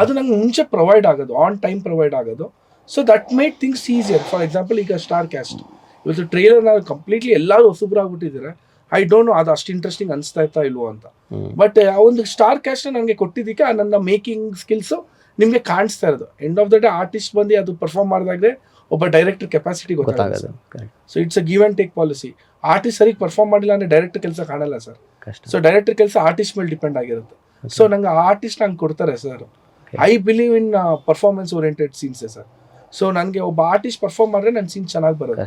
ಅದು ನಂಗೆ ಮುಂಚೆ ಪ್ರೊವೈಡ್ ಆಗೋದು ಆನ್ ಟೈಮ್ ಪ್ರೊವೈಡ್ ಆಗೋದು. So that made things easier for example ಈಗ ಸ್ಟಾರ್ ಕ್ಯಾಸ್ಟ್ ಇವತ್ತು ಟ್ರೈಲರ್ ನಾವು ಕಂಪ್ಲೀಟ್ಲಿ ಎಲ್ಲರೂ ಹೊಸಬ್ರಾಗ್ಬಿಟ್ಟಿದ್ದಾರೆ ಐ ಡೋಂಟ್ ನೋ ಅದು ಅಷ್ಟು ಇಂಟ್ರೆಸ್ಟಿಂಗ್ ಅನಿಸ್ತಾ ಇತ್ತಾ ಇಲ್ವೋ ಅಂತ. ಬಟ್ ಆ ಒಂದು ಸ್ಟಾರ್ ಕ್ಯಾಸ್ಟ್ ನನಗೆ ಕೊಟ್ಟಿದ್ದಕ್ಕೆ ಆ ನನ್ನ ಮೇಕಿಂಗ್ ಸ್ಕಿಲ್ಸು ನಿಮಗೆ ಕಾಣಿಸ್ತಾ ಇರೋದು. End of the day artist ಬಂದು ಅದು ಪರ್ಫಾರ್ಮ್ ಮಾಡಿದಾಗಲೇ ಒಬ್ಬ ಡೈರೆಕ್ಟರ್ ಕೆಪಾಸಿಟಿ ಗೊತ್ತಾಗುತ್ತೆ so it's a give and take policy artist ಸರಿಗೆ ಪರ್ಫಾರ್ಮ್ ಮಾಡಿಲ್ಲ ಅಂದ್ರೆ ಡೈರೆಕ್ಟರ್ ಕೆಲಸ ಕಾಣಲ್ಲ ಸರ್. ಸೊ ಡೈರೆಕ್ಟರ್ ಕೆಲಸ ಆರ್ಟಿಸ್ಟ್ ಮೇಲೆ ಡಿಪೆಂಡ್ ಆಗಿರುತ್ತೆ. ಸೊ ನಂಗೆ ಆರ್ಟಿಸ್ಟ್ ನಂಗೆ ಕೊಡ್ತಾರೆ sir. I believe in performance oriented ಸೀನ್ಸೇ sir. So ನನಗೆ ಒಬ್ಬ ಆರ್ಟಿಸ್ಟ್ ಪರ್ಫಾರ್ಮ್ ಮಾಡಿದ್ರೆ ನನ್ನ ಸೀನ್ ಚೆನ್ನಾಗಿ ಬರುತ್ತೆ.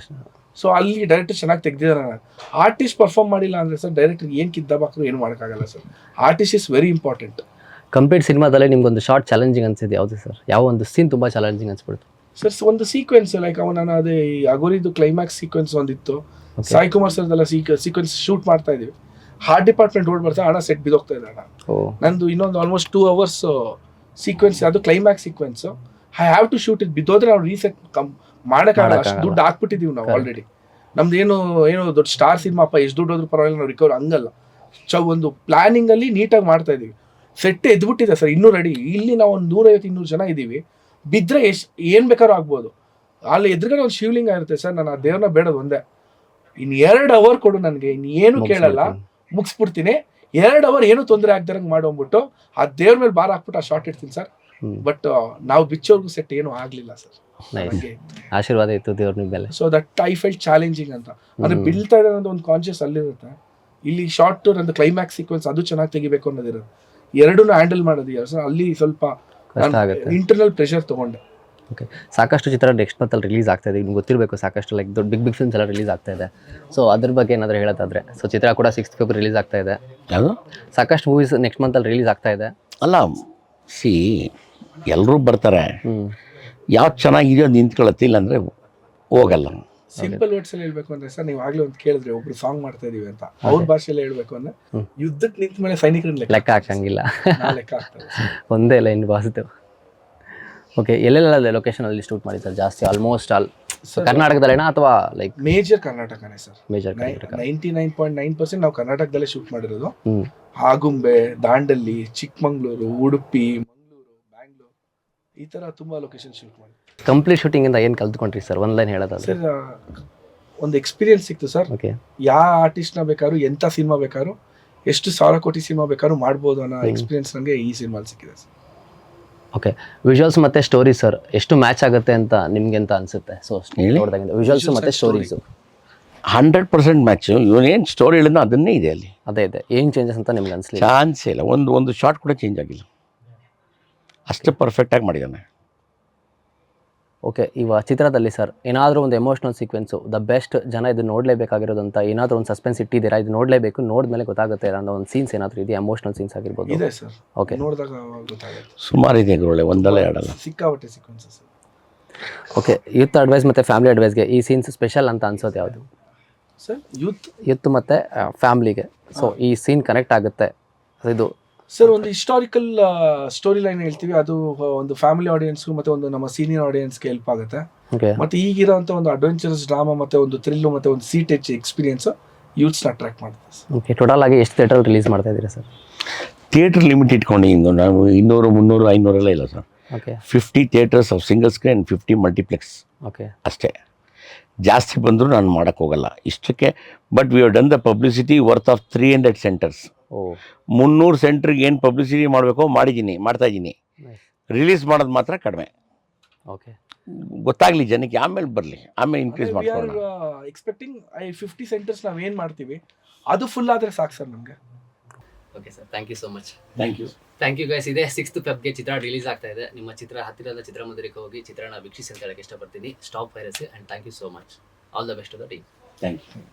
ಸೊ ಅಲ್ಲಿ ಡೈರೆಕ್ಟರ್ ಚೆನ್ನಾಗಿ ತೆಗ್ದಿದ್ದಾರೆ ನಾನು. ಆರ್ಟಿಸ್ಟ್ ಪರ್ಫಾರ್ಮ್ ಮಾಡಿಲ್ಲ ಅಂದ್ರೆ ಸರ್ ಡೈರೆಕ್ಟರ್ ಏನು ಕಿದ್ದಾಕ್ರು ಏನು ಮಾಡೋಕ್ಕಾಗಲ್ಲ sir. Artist is very important complete ಸಿನಿಮಾದಲ್ಲಿ ನಿಮ್ಗೊಂದು ಶಾರ್ಟ್ ಚಾಲೆಂಜಿಂಗ್ ಅನ್ಸಿದೆ ಯಾವುದು ಸರ್? ಯಾವ ಒಂದು ಸೀನ್ ತುಂಬ ಚಾಲೆಂಜಿಂಗ್ ಅನ್ಸ್ಬಿಡ್ತು? ಸರ್ ಒಂದು ಸೀಕ್ವೆನ್ಸ್ ಲೈಕ್ ಅವನ ನಾನು ಅದೇ ಈ ಅಗೋರಿದು ಕ್ಲೈಮ್ಯಾಕ್ಸ್ ಸೀಕ್ವೆನ್ಸ್ ಒಂದಿತ್ತು. ಸಾಯಿ ಕುಮಾರ್ ಸರ್ದೆಲ್ಲ ಸೀಕ್ವೆನ್ಸ್ ಶೂಟ್ ಮಾಡ್ತಾ ಇದೀವಿ ಹಾರ್ಟ್ ಡಿಪಾರ್ಟ್ಮೆಂಟ್ ರೋಡ್ ಬರ್ತಾ ಹಣ ಸೆಟ್ ಬಿದ್ದೋಗ್ತಾ ಇದೆ ಅಣ್ಣ. ನಂದು ಇನ್ನೊಂದು ಆಲ್ಮೋಸ್ಟ್ ಟೂ ಅವರ್ಸ್ ಸೀಕ್ವೆನ್ಸ್ ಅದು climax sequence I have to shoot it ಬಿದ್ದೋದ್ರೆ ನಾವು ರೀಸೆಟ್ ಕಮ್ ಮಾಡೋಕ್ಕಾಗಲ್ಲ ಅಷ್ಟು ದುಡ್ಡು ಹಾಕ್ಬಿಟ್ಟಿದೀವಿ ನಾವು ಆಲ್ರೆಡಿ ನಮ್ದು ಏನು ಏನು ದೊಡ್ಡ ಸ್ಟಾರ್ ಸಿನಿಮಾ ಅಪ್ಪ ಎಷ್ಟು ದುಡ್ಡು ಹೋದ್ರೂ ಪರವಾಗಿಲ್ಲ ನಾವು ರಿಕವರ್ ಹಂಗಲ್ಲ. ಸೊ ಒಂದು ಪ್ಲಾನಿಂಗ್ ಅಲ್ಲಿ ನೀಟಾಗಿ ಮಾಡ್ತಾ ಇದೀವಿ. ಸೆಟ್ ಎದ್ಬಿಟ್ಟಿದೆ ಸರ್ ಇನ್ನೂ ರೆಡಿ ಇಲ್ಲಿ ನಾವು ಒಂದು ನೂರೈವತ್ತು ಇನ್ನೂರು ಜನ ಇದ್ದೀವಿ ಬಿದ್ದರೆ ಎಷ್ಟು ಏನು ಬೇಕಾದ್ರೂ ಆಗ್ಬೋದು. ಅಲ್ಲಿ ಎದುರುಗಡೆ ಒಂದು ಶಿವಲಿಂಗ ಇರುತ್ತೆ ಸರ್ ನಾನು ಆ ದೇವ್ರನ್ನ ಬೇಡೋದು ಒಂದೇ. ಇನ್ನು ಎರಡು ಅವರ್ ಕೊಡು ನನಗೆ. ಇನ್ನು ಏನು ಕೇಳಲ್ಲ. ಮುಗಿಸ್ಬಿಡ್ತೀನಿ. ಎರಡು ಅವರ್ ಏನು ತೊಂದರೆ ಆಗ್ದಿರಂಗೆ ಮಾಡೋಗ್ಬಿಟ್ಟು ಆ ದೇವ್ರ ಮೇಲೆ ಬಾರ ಹಾಕ್ಬಿಟ್ಟು ಆ ಶಾರ್ಟ್ ಇಡ್ತೀನಿ ಸರ್. ಬಟ್ ನಾವು ಬಿಚ್ಚೋರ್ಗು ಸೆಟ್ ಏನು ಆಗ್ಲಿಲ್ಲ ಸರ್ ನೈಸ್ ಆಶೀರ್ವಾದ ಇತ್ತು ದೇವ್ರ ನಿಮ್ಮ ಮೇಲೆ so that I felt challenging ಅಂತ ಅಂದ್ರೆ ಬೀಳ್ತಾ ಇದೆ ಒಂದು ಕಾನ್ಶಿಯಸ್ ಅಲ್ಲಿರುತ್ತೆ. ಇಲ್ಲಿ ಶಾರ್ಟ್ ನಂದು ಕ್ಲೈಮ್ಯಾಕ್ಸ್ ಸೀಕ್ವೆನ್ಸ್ ಅದು ಚೆನ್ನಾಗಿ ತೆಗಿಬೇಕು ಅನ್ನೋದಿರೋದು. ಎರಡನ್ನೂ ಹ್ಯಾಂಡಲ್ ಮಾಡೋದು ಸರ್ ಅಲ್ಲಿ ಸ್ವಲ್ಪ ಕಷ್ಟ ಆಗುತ್ತೆ. ಇಂಟರ್ನಲ್ ಪ್ರೆಷರ್ ತಗೊಂಡೆ. ಓಕೆ ಸಾಕಷ್ಟು ಚಿತ್ರ ನೆಕ್ಸ್ಟ್ ಮಂತಲ್ಲಿ ರಿಲೀಸ್ ಆಗ್ತಾ ಇದೆ. ನಿಮ್ಗೆ ಗೊತ್ತಿರಬೇಕು ಸಾಕಷ್ಟು ಲೈಕ್ ದೊಡ್ಡ ಬಿಗ್ ಬಿಗ್ ಫಿಲ್ಮ್ಸ್ ಎಲ್ಲ ರಿಲೀಸ್ ಆಗ್ತಾ ಇದೆ. ಸೊ ಅದ್ರ ಬಗ್ಗೆ ಏನಾದರೂ ಹೇಳೋದಾದ್ರೆ. ಸೊ ಚಿತ್ರ ಕೂಡ ಸಿಕ್ಸ್ ಫೆಬ್ರವರಿ ರಿಲೀಸ್ ಆಗ್ತಾ ಇದೆ. ಯಾವುದು? ಸಾಕಷ್ಟು ಮೂವೀಸ್ ನೆಕ್ಸ್ಟ್ ಮಂತಲ್ಲಿ ರಿಲೀಸ್ ಆಗ್ತಾ ಇದೆ. ಅಲ್ಲ ಸಿ ಎಲ್ಲರೂ ಬರ್ತಾರೆ. ಯಾವ ಯಾವ್ದು ಚೆನ್ನಾಗಿದೆಯೋ ನಿಂತ್ಕೊಳ್ಳುತ್ತೆ ಇಲ್ಲಾಂದರೆ ಹೋಗಲ್ಲ. ಸಿಂಪಲ್ ವರ್ಡ್ಸ್ ಅಲ್ಲಿ ಹೇಳ್ಬೇಕು ಅಂದ್ರೆ ಸರ್ ನೀವು ಆಗ್ಲೇ ಒಂದು ಕೇಳಿದ್ರೆ ಒಬ್ರು ಸಾಂಗ್ ಮಾಡ್ತಾ ಇದೀವಿ ಅಂತ. ಅವ್ರ ಭಾಷೆಯಲ್ಲಿ ಹೇಳ್ಬೇಕು ಅಂದ್ರೆ. ಯುದ್ಧಕ್ಕೆ ನಿಂತ ಮೇಲೆ ಸೈನಿಕರನ್ನ ಲೆಕ್ಕ ಲೆಕ್ಕ ಹಾಕಂಗಿಲ್ಲ ನಾ ಲೆಕ್ಕ ಹಾಕ್ತಾರೆ ಒಂದೇ ಲೈನ್ ಬಾಸ್ದು. ಓಕೆ ಎಲ್ಲೆಲ್ಲ ಲೊಕೇಶನಲ್ಲಿ ಶೂಟ್ ಮಾಡಿ ಸರ್ ಜಾಸ್ತಿ ಆಲ್ಮೋಸ್ಟ್ ಆಲ್ ಕರ್ನಾಟಕದಲ್ಲೇನಾ ಅಥವಾ ಲೈಕ್ ಮೇಜರ್ ಕರ್ನಾಟಕನೇ sir major Karnataka. Ninety nine point nine percent ನಾವು ಕರ್ನಾಟಕದಲ್ಲೇ ಶೂಟ್ ಮಾಡಿರೋದು. ಆಗುಂಬೆ ದಾಂಡಲ್ಲಿ ಚಿಕ್ಕಮಂಗ್ಳೂರು ಉಡುಪಿ ಈ ತರ ತುಂಬಾ ಲೊಕೇಶನ್ ಶೂಟ್ ಮಾಡಿ. ಕಂಪ್ಲೀಟ್ ಶೂಟಿಂಗಿಂದ ಏನು ಕಲ್ತ್ಕೊಂಡ್ರಿ ಸರ್ ಒಂದು ಲೈನ್ ಹೇಳೋದಾದ್ರೆ. ಸರ್ ಒಂದು ಎಕ್ಸ್ಪೀರಿಯನ್ಸ್ ಸಿಕ್ತು ಸರ್ ಓಕೆ ಯಾವ ಆರ್ಟಿಸ್ಟ್ನ ಬೇಕಾದ್ರೂ ಎಂಥ ಸಿನಿಮಾ ಬೇಕಾದ್ರೂ ಎಷ್ಟು ಸಾವಿರ ಕೋಟಿ ಸಿನಿಮಾ ಬೇಕಾದ್ರೂ ಮಾಡ್ಬೋದು ಅನ್ನೋ ಎಕ್ಸ್ಪೀರಿಯನ್ಸ್ ನನಗೆ ಈ ಸಿನಿಮಾಲಿ ಸಿಕ್ಕಿದೆ ಸರ್ ಓಕೆ ವಿಜುವಲ್ಸ್ ಮತ್ತೆ ಸ್ಟೋರಿ ಸರ್ ಎಷ್ಟು ಮ್ಯಾಚ್ ಆಗುತ್ತೆ ಅಂತ ನಿಮ್ಗೆ ಅಂತ ಅನ್ಸುತ್ತೆ? ಸೊ ಹೇಳಿ. ನೋಡಿದಾಗಿಂದ ವಿಜುವಲ್ಸ್ ಮತ್ತೆ ಸ್ಟೋರೀಸು ಹಂಡ್ರೆಡ್ ಪರ್ಸೆಂಟ್ ಮ್ಯಾಚ್ ಇವನೇನು ಸ್ಟೋರಿ ಹೇಳಿದ್ನೋ ಅದನ್ನೇ ಇದೆ ಅಲ್ಲಿ. ಅದೇ ಇದೆ ಏನು ಚೇಂಜಸ್ ಅಂತ ನಿಮ್ಗೆ ಅನ್ಸ್ಲಿಲ್ಲ? ಚಾನ್ಸೇ ಇಲ್ಲ. ಒಂದು ಒಂದು ಶಾರ್ಟ್ ಕೂಡ ಚೇಂಜ್ ಆಗಿಲ್ಲ. ಅಷ್ಟು ಪರ್ಫೆಕ್ಟಾಗಿ ಮಾಡಿದ್ದಾನೆ. ಓಕೆ ಇವ ಚಿತ್ರದಲ್ಲಿ ಸರ್ ಏನಾದರೂ ಒಂದು ಎಮೋಷ್ನಲ್ ಸೀಕ್ವೆನ್ಸು ದ ಬೆಸ್ಟ್ ಜನ ಇದು ನೋಡಲೇಬೇಕಾಗಿರೋದು ಅಂತ ಏನಾದರೂ ಒಂದು ಸಸ್ಪೆನ್ಸ್ ಇಟ್ಟಿದ್ದೀರಾ? ಇದು ನೋಡಲೇಬೇಕು ನೋಡಿದ್ಮೇಲೆ ಗೊತ್ತಾಗುತ್ತೆ ಅನ್ನೋ ಒಂದು ಸೀನ್ಸ್ ಏನಾದರೂ ಇದೆಯಾ? ಎಮೋಷ್ನಲ್ ಸೀನ್ಸ್ ಆಗಿರ್ಬೋದು. ಇದೆ ಸರ್ ಓಕೆ ನೋಡಿದಾಗ ಗೊತ್ತಾಗುತ್ತೆ. ಸುಮಾರು ಇದೆ ಗುರುಳೆ ಒಂದಲ್ಲೇ ಎರಡಲ್ಲ ಸಿಕ್ಕಾಪಟ್ಟೆ ಸೀಕ್ವೆನ್ಸಸ್ ಓಕೆ ಯೂತ್ ಅಡ್ವೈಸ್ ಮತ್ತು ಫ್ಯಾಮಿಲಿ ಅಡ್ವೈಸ್ಗೆ ಈ ಸೀನ್ಸ್ ಸ್ಪೆಷಲ್ ಅಂತ ಅನ್ಸೋದು ಯಾವುದು? ಸರ್ ಯೂತ್ ಯೂತ್ ಮತ್ತು ಫ್ಯಾಮ್ಲಿಗೆ ಸೊ ಈ ಸೀನ್ ಕನೆಕ್ಟ್ ಆಗುತ್ತೆ. ಇದು ಸರ್ ಒಂದು ಹಿಸ್ಟಾರಿಕಲ್ ಸ್ಟೋರಿ ಲೈನ್ ಹೇಳ್ತೀವಿ. ಅದು ಒಂದು ಫ್ಯಾಮಿಲಿ ಆಡಿಯನ್ಸ್ಗೂ ಮತ್ತೆ ಒಂದು ನಮ್ಮ ಸೀನಿಯರ್ ಆಡಿಯನ್ಸ್ಗೆ ಹೆಲ್ಪ್ ಆಗುತ್ತೆ. ಓಕೆ ಮತ್ತೆ ಈಗಿರೋಂಥ ಒಂದು ಅಡ್ವೆಂಚರಸ್ ಡ್ರಾಮಾ ಮತ್ತೆ ಒಂದು ಥ್ರಿಲ್ಲು ಮತ್ತೆ ಒಂದು ಸೀಟ್ ಹೆಚ್ಚು ಎಕ್ಸ್ಪೀರಿಯನ್ಸ್ ಯೂತ್ಸ್ನ ಅಟ್ರಾಕ್ಟ್ ಮಾಡುತ್ತೆ ಸರ್. ಓಕೆ ಟೋಟಲ್ ಆಗಿ ಎಷ್ಟು ಥಿಯೇಟರ್ ರಿಲೀಸ್ ಮಾಡ್ತಾ ಇದ್ದೀರಾ ಸರ್? ಥಿಯೇಟರ್ ಲಿಮಿಟ್ ಇಟ್ಕೊಂಡಿದ್ದು ನಾವು ಇನ್ನೂರು ಮುನ್ನೂರು ಐನೂರೆಲ್ಲ ಇಲ್ಲ sir. Okay fifty theatres of single screen fifty multiplex okay ಅಷ್ಟೇ. ಜಾಸ್ತಿ ಬಂದರೂ ನಾನು ಮಾಡೋಕ್ಕೋಗಲ್ಲ ಇಷ್ಟಕ್ಕೆ but we have done the publicity worth of three hundred centres ಮುನ್ನೂರು ಸೆಂಟ್ರಿಗೆ ಏನು ಪಬ್ಲಿಸಿಟಿ ಮಾಡಬೇಕೋ ಮಾಡಿದ್ದೀನಿ ಮಾಡ್ತಾ ಇದ್ದೀನಿ. ರಿಲೀಸ್ ಮಾಡೋದು ಮಾತ್ರ ಕಡಿಮೆ. ಓಕೆ ಗೊತ್ತಾಗ್ಲಿ ಜನಕ್ಕೆ ಆಮೇಲೆ ಬರಲಿ ಆಮೇಲೆ ಇನ್ಕ್ರೀಸ್ ಮಾಡ್ಕೊಳ್ಳೋಣ. ಎಕ್ಸ್ಪೆಕ್ಟಿಂಗ್ ಐ ಫಿಫ್ಟಿ ಸೆಂಟರ್ಸ್ ನಾವು ಏನು ಮಾಡ್ತೀವಿ ಅದು ಫುಲ್ ಆದರೆ ಸಾಕು ಸರ್ ನಮಗೆ. Okay sir thank you so much thank you thank you guys ಇದೆ ಸಿಕ್ಸ್ತ್ ಫೆಬ್ಗೆ ಚಿತ್ರ ರಿಲೀಸ್ ಆಗ್ತಾ ಇದೆ. ನಿಮ್ಮ ಚಿತ್ರ ಹತ್ತಿರದ ಚಿತ್ರಮಂದಿರಕ್ಕೆ ಹೋಗಿ ಚಿತ್ರನ ವೀಕ್ಷಿಸಿ ಅಂತ ಹೇಳಕ್ಕೆ ಇಷ್ಟಪಡ್ತೀನಿ. Stop virus and thank you so much all the best to the team thank you